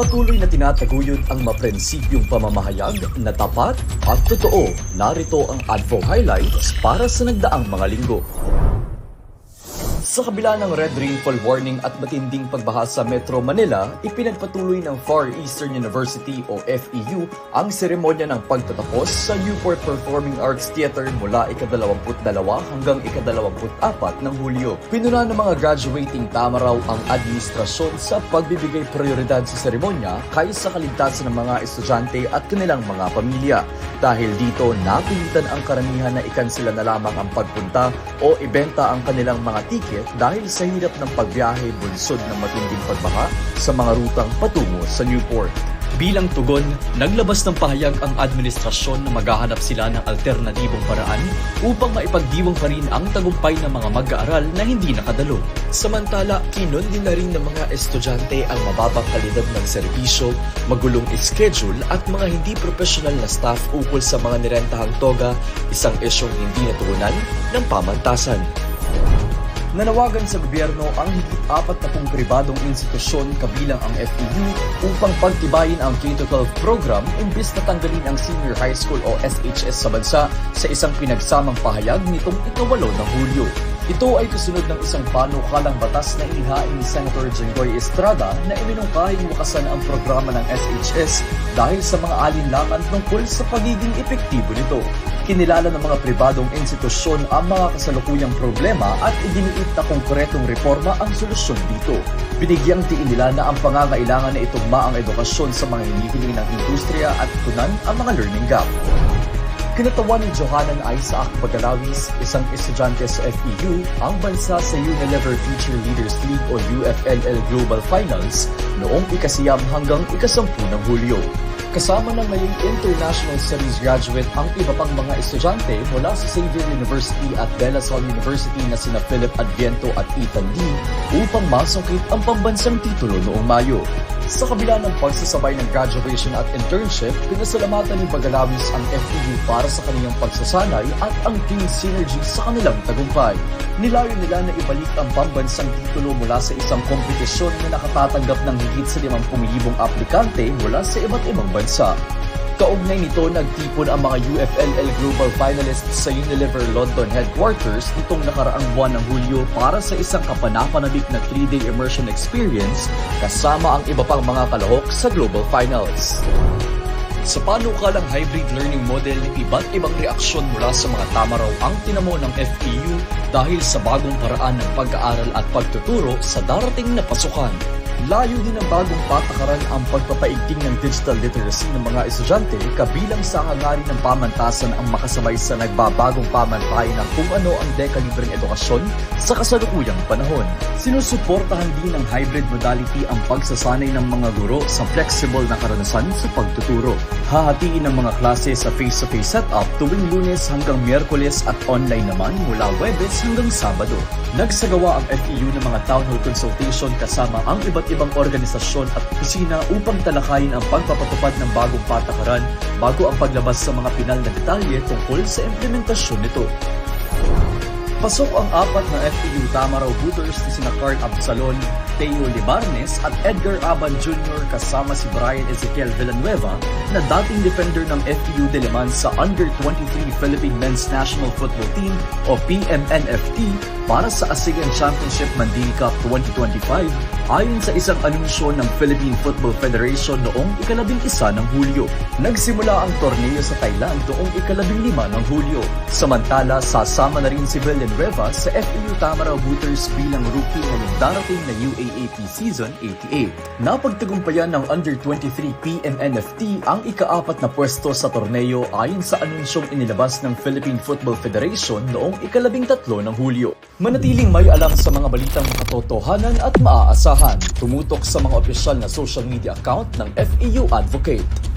Patuloy na tinataguyod ang maprinsipyong pamamahayag na tapat at totoo. Narito ang Advo Highlights para sa nagdaang mga linggo. Sa kabila ng red rainfall warning at matinding pagbaha sa Metro Manila, ipinagpatuloy ng Far Eastern University o FEU ang seremonya ng pagtatapos sa Newport Performing Arts Theater mula ika-22 hanggang ika-24 ng Hulyo. Pinuna ng mga graduating tama raw ang administrasyon sa pagbibigay prioridad sa seremonya kaysa kaligtasan ng mga estudyante at kanilang mga pamilya. Dahil dito, napilitan ang karamihan na ikansila na lamang ang pagpunta o ibenta ang kanilang mga tiket dahil sa hirap ng pagbiyahe bunsod ng matinding pagbaha sa mga rutang patungo sa Newport. Bilang tugon, naglabas ng pahayag ang administrasyon na maghahanap sila ng alternatibong paraan upang maipagdiwang pa rin ang tagumpay ng mga mag-aaral na hindi nakadalo. Samantala, kinon din na rin ng mga estudyante ang mababang kalidad ng serbisyo, magulong schedule at mga hindi profesional na staff ukol sa mga nirentahang toga, isang isyong hindi natugunan ng pamantasan. Nanawagan sa gobyerno ang higit apat na pong pribadong institusyon kabilang ang FEU upang pagtibayin ang K-12 program imbis na tanggalin ang senior high school o SHS sa bansa sa isang pinagsamang pahayag nitong ikawalo ng Hulyo. Ito ay kasunod ng isang panukalang batas na inihain ni Senator Jenggoy Estrada na iminungkahing wakasan ang programa ng SHS dahil sa mga alinlangan tungkol sa pagiging epektibo nito. Kinilala ng mga pribadong institusyon ang mga kasalukuyang problema at idiniit na konkretong reforma ang solusyon dito. Binigyang tiin nila na ang pangangailangan na itugma ang edukasyon sa mga hinihiling ng industriya at tunan ang mga learning gap. Kinatawan ni Johanan Isaac Bagalawis, isang estudyante sa FEU, ang bansa sa Unilever Future Leaders League o UFLL Global Finals noong ikasiyam hanggang ikasampu ng Hulyo. Kasama ng ngayong International Studies graduate ang iba pang mga estudyante mula sa Xavier University at De La Salle University na sina Philip Adviento at Ethan Lee upang masungkit ang pambansang titulo noong Mayo. Sa kabila ng pagsasabay ng graduation at internship, pinasalamatan ni Bagalawis ang FEU para sa kaniyang pagsasanay at ang team synergy sa kanilang tagumpay. Nilayo nila na ibalik ang pambansang titulo mula sa isang kompetisyon na nakatatanggap ng higit sa 50,000 aplikante mula sa iba't ibang bansa. Kaugnay nito, nagtipon ang mga UFLL Global Finalists sa Unilever London headquarters nitong nakaraang buwan ng Hulyo para sa isang kapanapanabik na 3-day immersion experience kasama ang iba pang mga kalahok sa Global Finals. Sa panukalang hybrid learning model, iba't ibang reaksyon mula sa mga tama raw ang tinamo ng FEU dahil sa bagong paraan ng pag-aaral at pagtuturo sa darating na pasukan. Layo din ng bagong patakaran ang pagpapaigting ng digital literacy ng mga estudyante kabilang sa hangarin ng pamantasan ang makasabay sa nagbabagong pamantayan ng kung ano ang dekalibreng edukasyon sa kasalukuyang panahon. Sinusuportahan din ng hybrid modality ang pagsasanay ng mga guro sa flexible na karanasan sa pagtuturo. Hahatiin ng mga klase sa face-to-face setup tuwing lunes hanggang miyerkules at online naman mula Webes hanggang Sabado. Nagsagawa ang FEU ng mga town hall consultation kasama ang iba't ibang organisasyon at opisina upang talakayin ang pagpapatupad ng bagong patakaran bago ang paglabas sa mga pinal na detalye tungkol sa implementasyon nito. Pasok ang apat na FPU Tamaraw Hooters ni sina Carl Absalon, Teo Libarnes at Edgar Aban Jr. kasama si Brian Ezequiel Villanueva na dating defender ng FPU Diliman sa Under-23 Philippine Men's National Football Team o PMNFT para sa ASEAN Championship Mandili Cup 2025 ayon sa isang anunsyo ng Philippine Football Federation noong ikalabing isa ng Hulyo. Nagsimula ang torneo sa Thailand noong ikalabing lima ng Hulyo. Samantala, sasama na rin si Villanueva sa FAU Tamaraw Hooters bilang rookie ngayong darating na UAAP Season 88. Napagtagumpayan ng Under-23 PMNFT ang ikaapat na pwesto sa torneo ayon sa anunsyong inilabas ng Philippine Football Federation noong ikalabing tatlo ng Hulyo. Manatiling may alam sa mga balitang katotohanan at maaasahan. Tumutok sa mga opisyal na social media account ng FEU Advocate.